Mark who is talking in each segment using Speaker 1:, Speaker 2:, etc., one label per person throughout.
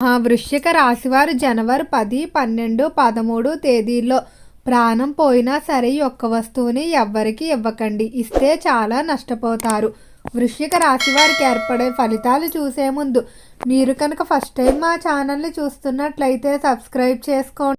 Speaker 1: ఆ వృశ్చిక రాశివారు జనవరి పది పన్నెండు పదమూడు తేదీల్లో ప్రాణం పోయినా సరే ఒక్క వస్తువుని ఎవ్వరికి ఇవ్వకండి. ఇస్తే చాలా నష్టపోతారు. వృశ్చిక రాశి వారికి ఏర్పడే ఫలితాలు చూసే ముందు మీరు కనుక ఫస్ట్ టైం మా ఛానల్ని చూస్తున్నట్లయితే సబ్స్క్రైబ్ చేసుకోండి.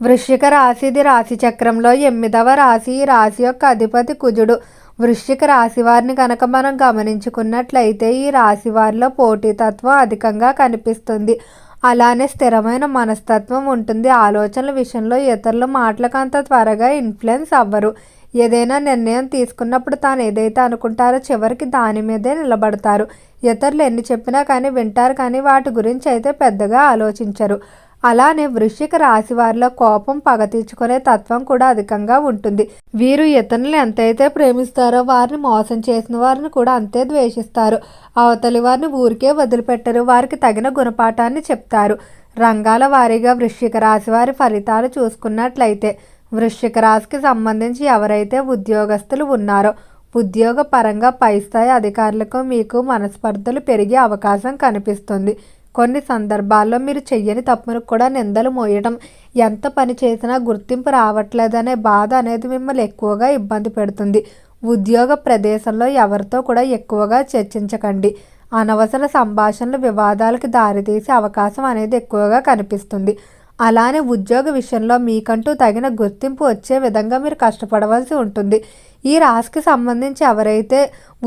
Speaker 1: వృశ్చిక రాశిది రాశి చక్రంలో ఎనిమిదవ రాశి ఈ రాశి యొక్క అధిపతి కుజుడు. వృశ్చిక రాశి వారిని కనుక మనం గమనించుకున్నట్లయితే ఈ రాశి వారిలో పోటీతత్వం అధికంగా కనిపిస్తుంది. అలానే స్థిరమైన మనస్తత్వం ఉంటుంది. ఆలోచనల విషయంలో ఇతరుల మాటలకు అంత త్వరగా ఇన్ఫ్లుయెన్స్ అవ్వరు. ఏదైనా నిర్ణయం తీసుకున్నప్పుడు తాను ఏదైతే అనుకుంటారో చివరికి దాని మీదే నిలబడతారు. ఇతరులు ఎన్ని చెప్పినా కానీ వింటారు కానీ వాటి గురించి అయితే పెద్దగా ఆలోచించరు. అలానే వృశ్చిక రాశి వారిలో కోపం పగ తీర్చుకునే తత్వం కూడా అధికంగా ఉంటుంది. వీరు ఇతరులను ఎంతైతే ప్రేమిస్తారో వారిని మోసం చేసిన వారిని కూడా అంతే ద్వేషిస్తారు. అవతలి వారిని ఊరికే వదిలిపెట్టరు వారికి తగిన గుణపాఠాన్ని చెప్తారు. రంగాల వారీగా వృశ్చిక రాశి వారి ఫలితాలు చూసుకున్నట్లయితే వృశ్చిక రాశికి సంబంధించి ఎవరైతే ఉద్యోగస్తులు ఉన్నారో ఉద్యోగపరంగా పై స్థాయి అధికారులకు మీకు మనస్పర్ధలు పెరిగే అవకాశం కనిపిస్తుంది. కొన్ని సందర్భాల్లో మీరు చెయ్యని తప్పును కూడా నిందలు మోయడం. ఎంత పని చేసినా గుర్తింపు రావట్లేదనే బాధ అనేది మిమ్మల్ని ఎక్కువగా ఇబ్బంది పెడుతుంది. ఉద్యోగ ప్రదేశంలో ఎవరితో కూడా ఎక్కువగా చర్చించకండి. అనవసర సంభాషణలు వివాదాలకు దారితీసే అవకాశం అనేది ఎక్కువగా కనిపిస్తుంది. అలానే ఉద్యోగ విషయంలో మీకంటూ తగిన గుర్తింపు వచ్చే విధంగా మీరు కష్టపడవలసి ఉంటుంది. ఈ రాశికి సంబంధించి ఎవరైతే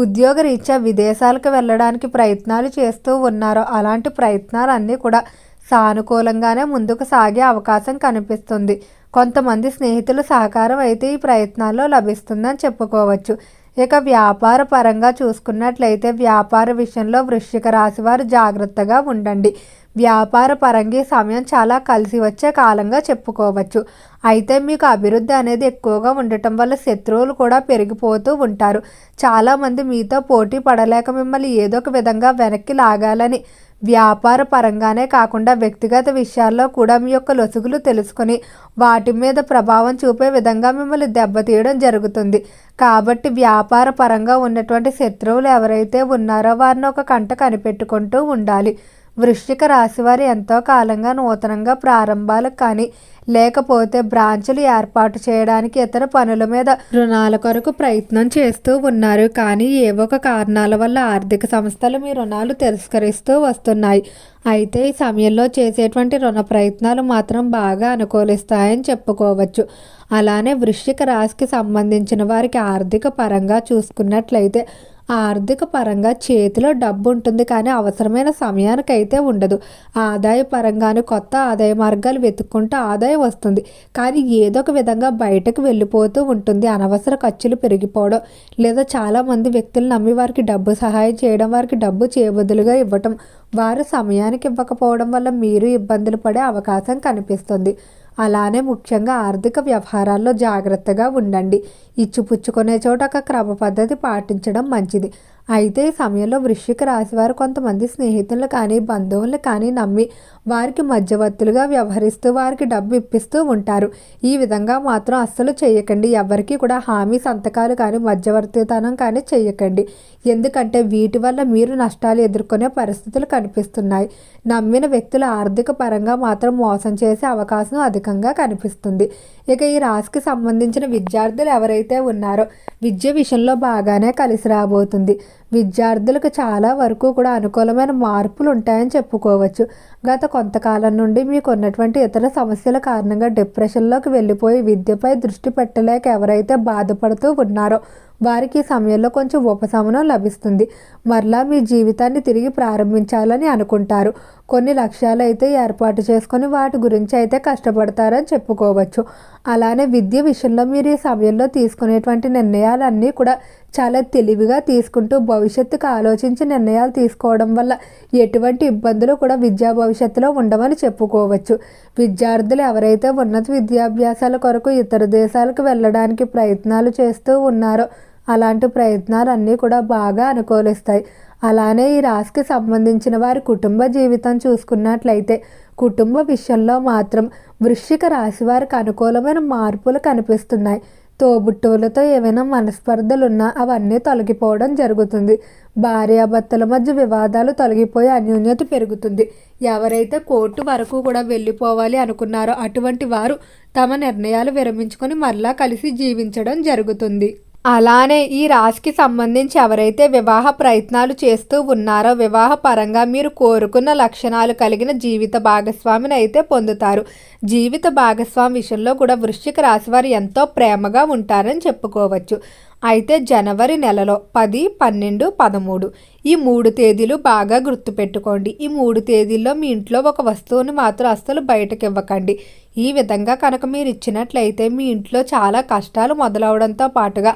Speaker 1: ఉద్యోగ రీత్యా విదేశాలకు వెళ్ళడానికి ప్రయత్నాలు చేస్తూ ఉన్నారో అలాంటి ప్రయత్నాలు అన్నీ కూడా సానుకూలంగానే ముందుకు సాగే అవకాశం కనిపిస్తుంది. కొంతమంది స్నేహితుల సహకారం అయితే ఈ ప్రయత్నాల్లో లభిస్తుందని చెప్పుకోవచ్చు. ఇక వ్యాపార పరంగా చూసుకున్నట్లయితే వ్యాపార విషయంలో వృశ్చిక రాశి వారు జాగ్రత్తగా ఉండండి. వ్యాపార పరంగా సమయం చాలా కలిసి వచ్చే కాలంగా చెప్పుకోవచ్చు. అయితే మీకు అభివృద్ధి అనేది ఎక్కువగా ఉండటం వల్ల శత్రువులు కూడా పెరిగిపోతూ ఉంటారు. చాలామంది మీతో పోటీ పడలేక మిమ్మల్ని ఏదో ఒక విధంగా వెనక్కి లాగాలని వ్యాపార పరంగానే కాకుండా వ్యక్తిగత విషయాల్లో కూడా మీ యొక్క లొసుగులు తెలుసుకొని వాటి మీద ప్రభావం చూపే విధంగా మిమ్మల్ని దెబ్బతీయడం జరుగుతుంది. కాబట్టి వ్యాపార పరంగా ఉన్నటువంటి శత్రువులు ఎవరైతే ఉన్నారో వారిని ఒక కంట కనిపెట్టుకుంటూ ఉండాలి. వృశ్చిక రాశి వారు ఎంతో కాలంగా నూతనంగా ప్రారంభాలకు కానీ లేకపోతే బ్రాంచులు ఏర్పాటు చేయడానికి ఇతర పనుల మీద రుణాల కొరకు ప్రయత్నం చేస్తూ ఉన్నారు. కానీ ఏవో ఒక కారణాల వల్ల ఆర్థిక సంస్థలు మీ రుణాలు తిరస్కరిస్తూ వస్తున్నాయి. అయితే ఈ సమయంలో చేసేటువంటి రుణ ప్రయత్నాలు మాత్రం బాగా అనుకూలిస్తాయని చెప్పుకోవచ్చు. అలానే వృశ్చిక రాశికి సంబంధించిన వారికి ఆర్థిక పరంగా చూసుకున్నట్లయితే ఆర్థిక పరంగా చేతిలో డబ్బు ఉంటుంది కానీ అవసరమైన సమయానికైతే ఉండదు. ఆదాయ పరంగానే కొత్త ఆదాయ మార్గాలు వెతుక్కుంటూ ఆదాయం వస్తుంది. కానీ ఏదో ఒక విధంగా బయటకు వెళ్ళిపోతూ ఉంటుంది. అనవసర ఖర్చులు పెరిగిపోవడం లేదా చాలామంది వ్యక్తులు నమ్మి వారికి డబ్బు సహాయం చేయడం వారికి డబ్బు చేయబదులుగా ఇవ్వటం వారు సమయానికి ఇవ్వకపోవడం వల్ల మీరు ఇబ్బందులు పడే అవకాశం కనిపిస్తుంది. అలానే ముఖ్యంగా ఆర్థిక వ్యవహారాల్లో జాగ్రత్తగా ఉండండి. ఇచ్చిపుచ్చుకునే చోట ఒక క్రమ పద్ధతి పాటించడం మంచిది. అయితే ఈ సమయంలో వృశ్చిక రాశి వారు కొంతమంది స్నేహితులు కానీ బంధువులు కానీ నమ్మి వారికి మధ్యవర్తులుగా వ్యవహరిస్తూ వారికి డబ్బు ఇప్పిస్తూ ఉంటారు. ఈ విధంగా మాత్రం అస్సలు చేయకండి. ఎవరికి కూడా హామీ సంతకాలు కానీ మధ్యవర్తితనం కానీ చేయకండి. ఎందుకంటే వీటి వల్ల మీరు నష్టాలు ఎదుర్కొనే పరిస్థితులు కనిపిస్తున్నాయి. నమ్మిన వ్యక్తులు ఆర్థిక పరంగా మాత్రం మోసం చేసే అవకాశం అధికంగా కనిపిస్తుంది. ఇక ఈ రాశికి సంబంధించిన విద్యార్థులు ఎవరైతే ఉన్నారో విద్య విషయంలో బాగానే కలిసి రాబోతుంది. విద్యార్థులకు చాలా వరకు కూడా అనుకూలమైన మార్పులు ఉంటాయని చెప్పుకోవచ్చు. గత కొంతకాలం నుండి మీకు ఉన్నటువంటి ఇతర సమస్యల కారణంగా డిప్రెషన్లోకి వెళ్ళిపోయి విద్యపై దృష్టి పెట్టలేక ఎవరైతే బాధపడుతూ ఉన్నారో వారికి ఈ సమయంలో కొంచెం ఉపశమనం లభిస్తుంది. మరలా మీ జీవితాన్ని తిరిగి ప్రారంభించాలని అనుకుంటారు. కొన్ని లక్ష్యాలు అయితే ఏర్పాటు చేసుకొని వాటి గురించి అయితే కష్టపడతారని చెప్పుకోవచ్చు. అలానే విద్య విషయంలో మీరు ఈ సమయంలో తీసుకునేటువంటి నిర్ణయాలన్నీ కూడా చాలా తెలివిగా తీసుకుంటూ భవిష్యత్తుకు ఆలోచించి నిర్ణయాలు తీసుకోవడం వల్ల ఎటువంటి ఇబ్బందులు కూడా విద్యా భవిష్యత్తులో ఉండవని చెప్పుకోవచ్చు. విద్యార్థులు ఎవరైతే ఉన్నత విద్యాభ్యాసాల కొరకు ఇతర దేశాలకు వెళ్ళడానికి ప్రయత్నాలు చేస్తూ ఉన్నారో అలాంటి ప్రయత్నాలు అన్నీ కూడా బాగా అనుకూలిస్తాయి. అలానే ఈ రాశికి సంబంధించిన వారి కుటుంబ జీవితం చూసుకున్నట్లయితే కుటుంబ విషయంలో మాత్రం వృశ్చిక రాశి వారికి అనుకూలమైన మార్పులు కనిపిస్తున్నాయి. తోబుట్టువులతో ఏవైనా మనస్పర్ధలు ఉన్నా అవన్నీ తొలగిపోవడం జరుగుతుంది. భార్యాభర్తల మధ్య వివాదాలు తొలగిపోయి అన్యోన్యత పెరుగుతుంది. ఎవరైతే కోర్టు వరకు కూడా వెళ్ళిపోవాలి అనుకున్నారో అటువంటి వారు తమ నిర్ణయాలు విరమించుకొని మరలా కలిసి జీవించడం జరుగుతుంది. అలానే ఈ రాశికి సంబంధించి ఎవరైతే వివాహ ప్రయత్నాలు చేస్తూ ఉన్నారో వివాహ పరంగా మీరు కోరుకున్న లక్షణాలు కలిగిన జీవిత భాగస్వామిని అయితే పొందుతారు. జీవిత భాగస్వామి విషయంలో కూడా వృశ్చిక రాశి వారు ఎంతో ప్రేమగా ఉంటారని చెప్పుకోవచ్చు. అయితే జనవరి నెలలో పది పన్నెండు పదమూడు. ఈ మూడు తేదీలు బాగా గుర్తుపెట్టుకోండి. ఈ మూడు తేదీల్లో మీ ఇంట్లో ఒక వస్తువుని మాత్రం అస్సలు బయటకు ఇవ్వకండి ఈ విధంగా కనుక మీరు ఇచ్చినట్లయితే మీ ఇంట్లో చాలా కష్టాలు మొదలవడంతో పాటుగా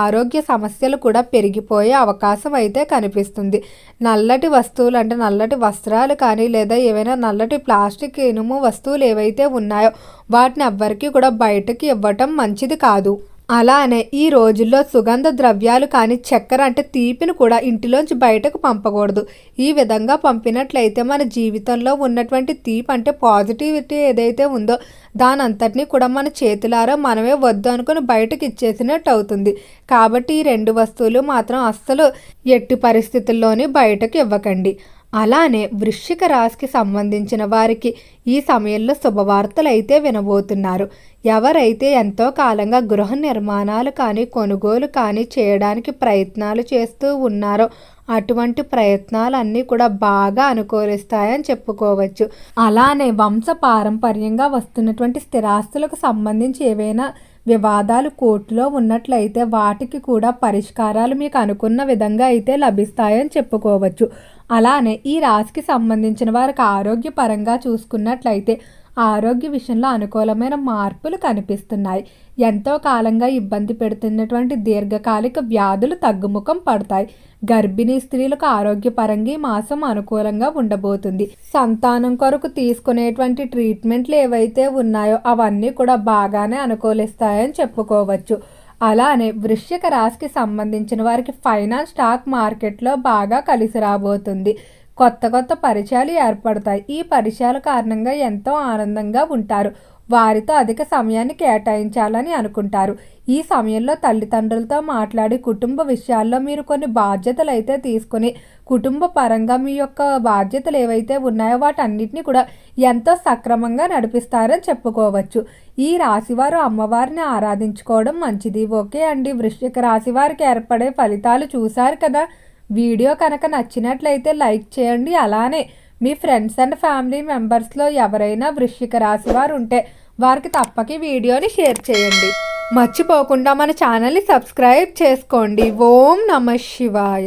Speaker 1: ఆరోగ్య సమస్యలు కూడా పెరిగిపోయే అవకాశం అయితే కనిపిస్తుంది. నల్లటి వస్తువులు అంటే నల్లటి వస్త్రాలు కానీ లేదా ఏవైనా నల్లటి ప్లాస్టిక్ ఇనుము వస్తువులు ఏవైతే ఉన్నాయో వాటిని ఎవ్వరికీ కూడా బయటకి ఇవ్వటం మంచిది కాదు. అలానే ఈ రోజుల్లో సుగంధ ద్రవ్యాలు కానీ చక్కెర అంటే తీపిని కూడా ఇంటిలోంచి బయటకు పంపకూడదు. ఈ విధంగా పంపినట్లయితే మన జీవితంలో ఉన్నటువంటి తీపి అంటే పాజిటివిటీ ఏదైతే ఉందో దాని అంతటినీ కూడా మన చేతులారా మనమే వద్దు అనుకుని బయటకు ఇచ్చేసినట్టు అవుతుంది. కాబట్టి ఈ రెండు వస్తువులు మాత్రం అస్సలు ఎట్టి పరిస్థితుల్లోని బయటకు ఇవ్వకండి. అలానే వృశ్చిక రాశికి సంబంధించిన వారికి ఈ సమయంలో శుభవార్తలు అయితే వినబోతున్నారు. ఎవరైతే ఎంతో కాలంగా గృహ నిర్మాణాలు కానీ కొనుగోలు కానీ చేయడానికి ప్రయత్నాలు చేస్తూ ఉన్నారో అటువంటి ప్రయత్నాలన్నీ కూడా బాగా అనుకూలిస్తాయని చెప్పుకోవచ్చు. అలానే వంశ పారంపర్యంగా వస్తున్నటువంటి స్థిరాస్తులకు సంబంధించి ఏవైనా వివాదాలు కోర్టులో ఉన్నట్లయితే వాటికి కూడా పరిష్కారాలు మీకు అనుకున్న విధంగా అయితే లభిస్తాయని చెప్పుకోవచ్చు. అలానే ఈ రాశికి సంబంధించిన వారికి ఆరోగ్యపరంగా చూసుకున్నట్లయితే ఆరోగ్య విషయంలో అనుకూలమైన మార్పులు కనిపిస్తున్నాయి. ఎంతో కాలంగా ఇబ్బంది పెడుతున్నటువంటి దీర్ఘకాలిక వ్యాధులు తగ్గుముఖం పడతాయి. గర్భిణీ స్త్రీలకు ఆరోగ్యపరంగా ఈ మాసం అనుకూలంగా ఉండబోతుంది. సంతానం కొరకు తీసుకునేటువంటి ట్రీట్మెంట్లు ఏవైతే ఉన్నాయో అవన్నీ కూడా బాగానే అనుకూలిస్తాయని చెప్పుకోవచ్చు. అలానే వృశ్చిక రాశికి సంబంధించిన వారికి ఫైనాన్స్ స్టాక్ మార్కెట్లో బాగా కలిసి రాబోతుంది. కొత్త కొత్త పరిచయాలు ఏర్పడతాయి. ఈ పరిచయాల కారణంగా ఎంతో ఆనందంగా ఉంటారు. వారితో అధిక సమయాన్ని కేటాయించాలని అనుకుంటారు. ఈ సమయంలో తల్లిదండ్రులతో మాట్లాడి కుటుంబ విషయాల్లో మీరు కొన్ని బాధ్యతలు అయితే తీసుకుని కుటుంబ పరంగా మీ యొక్క బాధ్యతలు ఏవైతే ఉన్నాయో వాటన్నిటిని కూడా ఎంతో సక్రమంగా నడిపిస్తారని చెప్పుకోవచ్చు. ఈ రాశివారు అమ్మవారిని ఆరాధించుకోవడం మంచిది. ఓకే అండి. వృశ్చిక రాశి వారికి ఏర్పడే ఫలితాలు చూశారు కదా. వీడియో కనుక నచ్చినట్లయితే లైక్ చేయండి. అలానే మీ ఫ్రెండ్స్ అండ్ ఫ్యామిలీ మెంబర్స్లో ఎవరైనా వృశ్చిక రాశి వారు ఉంటే వారికి తప్పక వీడియోని షేర్ చేయండి. మర్చిపోకుండా మన ఛానల్ని సబ్స్క్రైబ్ చేసుకోండి. ఓం నమ శివాయ.